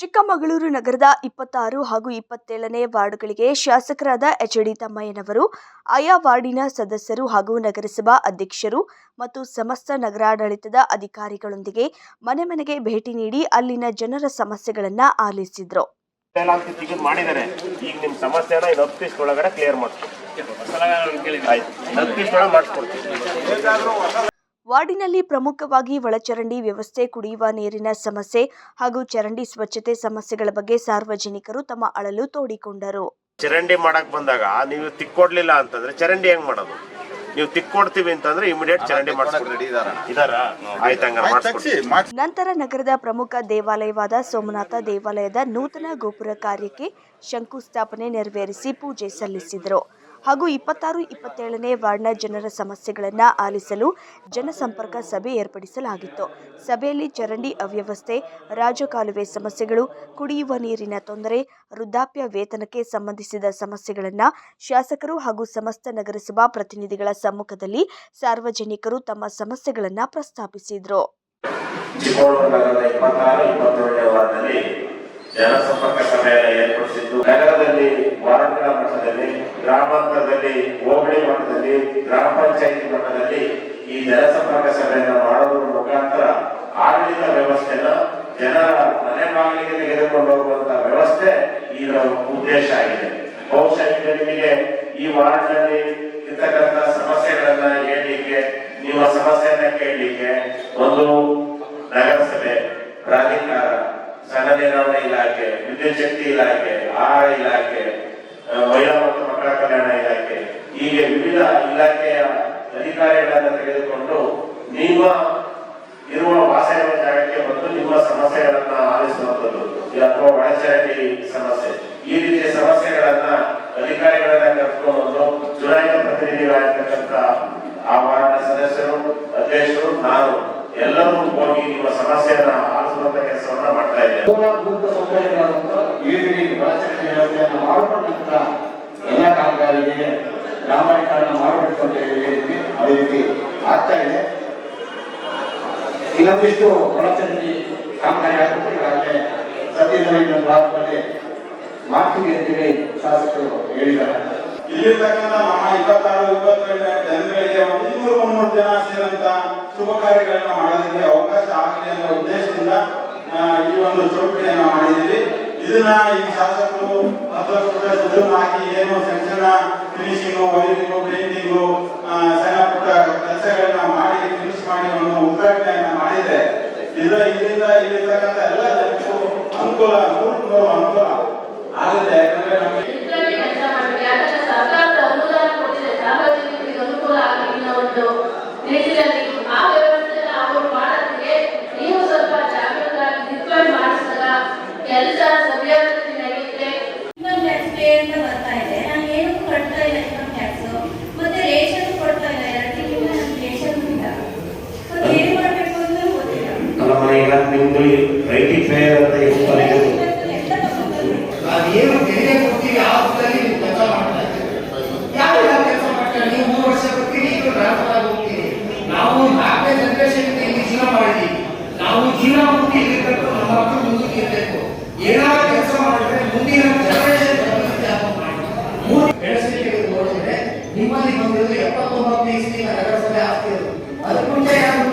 ಚಿಕ್ಕಮಗಳೂರು ನಗರದ ಇಪ್ಪತ್ತಾರು ಹಾಗೂ ಇಪ್ಪತ್ತೇಳನೇ ವಾರ್ಡ್ಗಳಿಗೆ ಶಾಸಕರಾದ ಎಚ್ ಡಿ ತಮ್ಮಯ್ಯನವರು ಆಯಾ ವಾರ್ಡಿನ ಸದಸ್ಯರು ಹಾಗೂ ನಗರಸಭಾ ಅಧ್ಯಕ್ಷರು ಮತ್ತು ಸಮಸ್ತ ನಗರಾಡಳಿತದ ಅಧಿಕಾರಿಗಳೊಂದಿಗೆ ಮನೆ ಮನೆಗೆ ಭೇಟಿ ನೀಡಿ ಅಲ್ಲಿನ ಜನರ ಸಮಸ್ಯೆಗಳನ್ನು ಆಲಿಸಿದ್ರು. ಮಾಡಿದ್ದಾರೆ ಈಗ ನಿಮ್ಮ ಸಮಸ್ಯೆನ ಒಳಗಡೆ ಕ್ಲಿಯರ್ ಮಾಡಿಸ್ಕೊಡ್ತೀವಿ. ವಾರ್ಡಿನಲ್ಲಿ ಪ್ರಮುಖವಾಗಿ ಒಳಚರಂಡಿ ವ್ಯವಸ್ಥೆ ಕುಡಿಯುವ ನೀರಿನ ಸಮಸ್ಯೆ ಹಾಗೂ ಚರಂಡಿ ಸ್ವಚ್ಛತೆ ಸಮಸ್ಯೆಗಳ ಬಗ್ಗೆ ಸಾರ್ವಜನಿಕರು ತಮ್ಮ ಅಳಲು ತೋಡಿಕೊಂಡರು. ಚರಂಡಿ ಮಾಡಕ್ ಬಂದಾಗ ನೀವು ತಿಕ್ಕೊಡ್ಲಿಲ್ಲ ಅಂತಂದ್ರೆ ಚರಂಡಿ ಹೆಂಗ್ ಮಾಡೋದು? ನೀವು ತಿಕ್ಕೊಡ್ತೀವಿ ಅಂತಂದ್ರೆ ಇಮಿಡಿಯೇಟ್ ಚರಂಡಿ ಮಾಡಿಸ್ಕೊಡ್ತೀವಿ. ನಂತರ ನಗರದ ಪ್ರಮುಖ ದೇವಾಲಯವಾದ ಸೋಮನಾಥ ದೇವಾಲಯದ ನೂತನ ಗೋಪುರ ಕಾರ್ಯಕ್ಕೆ ಶಂಕುಸ್ಥಾಪನೆ ನೆರವೇರಿಸಿ ಪೂಜೆ ಸಲ್ಲಿಸಿದರು. ಹಾಗೂ ಇಪ್ಪತ್ತಾರು, ಇಪ್ಪತ್ತೇಳನೇ ವಾರ್ಡ್ನ ಜನರ ಸಮಸ್ಯೆಗಳನ್ನು ಆಲಿಸಲು ಜನಸಂಪರ್ಕ ಸಭೆ ಏರ್ಪಡಿಸಲಾಗಿತ್ತು. ಸಭೆಯಲ್ಲಿ ಚರಂಡಿ ಅವ್ಯವಸ್ಥೆ, ರಾಜಕಾಲುವೆ ಸಮಸ್ಯೆಗಳು, ಕುಡಿಯುವ ನೀರಿನ ತೊಂದರೆ, ವೃದ್ಧಾಪ್ಯ ವೇತನಕ್ಕೆ ಸಂಬಂಧಿಸಿದ ಸಮಸ್ಯೆಗಳನ್ನು ಶಾಸಕರು ಹಾಗೂ ಸಮಸ್ತ ನಗರಸಭಾ ಪ್ರತಿನಿಧಿಗಳ ಸಮ್ಮುಖದಲ್ಲಿ ಸಾರ್ವಜನಿಕರು ತಮ್ಮ ಸಮಸ್ಯೆಗಳನ್ನು ಪ್ರಸ್ತಾಪಿಸಿದರು. ಜನಸಂಪರ್ಕ ಸಭೆಯನ್ನು ಏರ್ಪಡಿಸಿದ್ದು ನಗರದಲ್ಲಿ ವ್ಯವಸ್ಥೆನ ಜನರ ಮನೆ ಬಾಗಿಲಿಗೆ ತೆಗೆದುಕೊಂಡು ಹೋಗುವಂತ ವ್ಯವಸ್ಥೆ ಇದರ ಉದ್ದೇಶ ಆಗಿದೆ. ಬಹುಶಃ ಈ ವಾರ್ಡ್ನಲ್ಲಿ ಇರ್ತಕ್ಕಂಥ ಸಮಸ್ಯೆಗಳನ್ನ ಹೇಳಲಿಕ್ಕೆ, ನಿಮ್ಮ ಸಮಸ್ಯೆಯನ್ನ ಕೇಳಲಿಕ್ಕೆ ಒಂದು ನಗರಸಭೆ, ಪ್ರಾಧಿಕಾರ ಸಣ್ಣ ನಿರ್ವಹಣೆ ಇಲಾಖೆ, ವಿದ್ಯುತ್ ಶಕ್ತಿ ಇಲಾಖೆ, ಆಹಾರ ಇಲಾಖೆ ಮಹಿಳಾ ಮತ್ತು ಮಕ್ಕಳ ಕಲ್ಯಾಣ ಇಲಾಖೆ, ಹೀಗೆ ವಿವಿಧ ಇಲಾಖೆಯ ಅಧಿಕಾರಿಗಳನ್ನ ತೆಗೆದುಕೊಂಡು ನಿಮ್ಮ ಇರುವ ವಾಸ ಒಳಚರಂಡಿ ಸಮಸ್ಯೆ. ಈ ರೀತಿಯ ಸಮಸ್ಯೆಗಳನ್ನ ಅಧಿಕಾರಿಗಳನ್ನ ಕರ್ಕೊಂಡು ಚುನಾಯಿತ ಪ್ರತಿನಿಧಿಗಳಾಗಿರ್ತಕ್ಕಂಥ ಆ ವಾರ್ಡ್ನ ಸದಸ್ಯರು, ಅಧ್ಯಕ್ಷರು, ನಾನು ಎಲ್ಲರೂ ಹೋಗಿ ನಿಮ್ಮ ಸಮಸ್ಯೆಯನ್ನ ಆಲಿಸುವಂತ ಕೆಲಸವನ್ನ ಮಾಡ್ತಾ ಇದ್ದೇವೆ ಎಲ್ಲ ಕಾಮಗಾರಿಗೆ ಹೇಳಿ ಹೇಳಿದ್ವಿ ಅದೇ ಆಗ್ತಾ ಇದೆ. ಇನ್ನೊಂದಿಷ್ಟು ಒಳಚರಂಡಿ ಕಾಮಗಾರಿ ಆಗಬೇಕು ಈಗಾಗಲೇ ವಾರದಲ್ಲಿ ಮಾಡ್ತೀವಿ ಅಂತೇಳಿ ಶಾಸಕರು ಹೇಳಿದ್ದಾರೆ. ಇಲ್ಲಿರ್ತಕ್ಕಂಥ ನಮ್ಮ ಇಪ್ಪತ್ತಾರು ಇಪ್ಪತ್ತೆರಡು ಜನಗಳಿಗೆ ಮುನ್ನೂರು ಮುನ್ನೂರು ಜನ ಸೇರಂತ ಶುಭ ಕಾರ್ಯಗಳನ್ನು ಮಾಡೋದಕ್ಕೆ ಅವಕಾಶ ಆಗಲಿ ಅನ್ನೋ ಉದ್ದೇಶದಿಂದ ಈ ಒಂದು ಚೌಕಟಿಯನ್ನ ಮಾಡಿದ್ದೀವಿ. ಇದನ್ನ ಈ ಶಾಸಕರು ಹತ್ತು ಹಾಕಿ ಏನು ಸಣ್ಣ ಸಣ್ಣ ಫಿನಿಶಿಂಗು ವೈರಿಂಗು ಪೇಂಟಿಂಗು ಸಣ್ಣ ಪುಟ್ಟ ಕೆಲಸಗಳನ್ನ ಮಾಡಿ ಫಿನಿಶ್ ಮಾಡಿ ಒಂದು ಉದ್ಘಾಟನೆಯನ್ನ ಮಾಡಿದ್ರೆ, ಇದರ ಇದರಿಂದ ಇಲ್ಲಿರ್ತಕ್ಕಂಥ ಎಲ್ಲ ಅನುಕೂಲ ನೂರು ಅನುಕೂಲ ಆಗುತ್ತೆ ಯಾಕಂದ್ರೆ ನಮಗೆ ಅನುಕೂಲ ನಿಮ್ದು ಐಟಿ ಫೇರ್ ಅಂತ ತಗೊಂಡ್ಬಂದು ಅದೇನು ತೆರಿಗೆ ಕೊಡ್ತೀವಿ ಆ ನೀವು ಕೆಲಸ ಮಾಡ್ತಾ ಇದ್ದೀರಿ. ಯಾವ ಕೆಲಸ ಮಾಡ್ತಾರೆ? ನೀವು ಮೂರು ವರ್ಷ ಕೊಡ್ತೀರಿ ಆಗಿ ನಾವು ನಾಲ್ಕನೇ ಜನರೇಷನ್ ಇಲ್ಲಿ ಜೀವನ ಮಾಡಿದ್ದೀವಿ ನಾವು ಜೀವನ ಮುಕ್ತಿ ಇರಬೇಕು, ನಮ್ಮ ಮಕ್ಕಳು ಮುಂದಕ್ಕೆ ಇರಬೇಕು. ಏನಾದ್ರು ಕೆಲಸ ಮಾಡಿದ್ರೆ ಮುಂದಿನ ಜನರೇಷನ್ ನಿಮ್ಮಲ್ಲಿ ಬಂದಿರೋದು ಎಪ್ಪತ್ತೊಂಬತ್ತನೇ ಇಸ್ತಿನ ನಗರಸಭೆ ಆಸ್ತಿ ಅದು. ಮುಂಚೆ ಯಾರು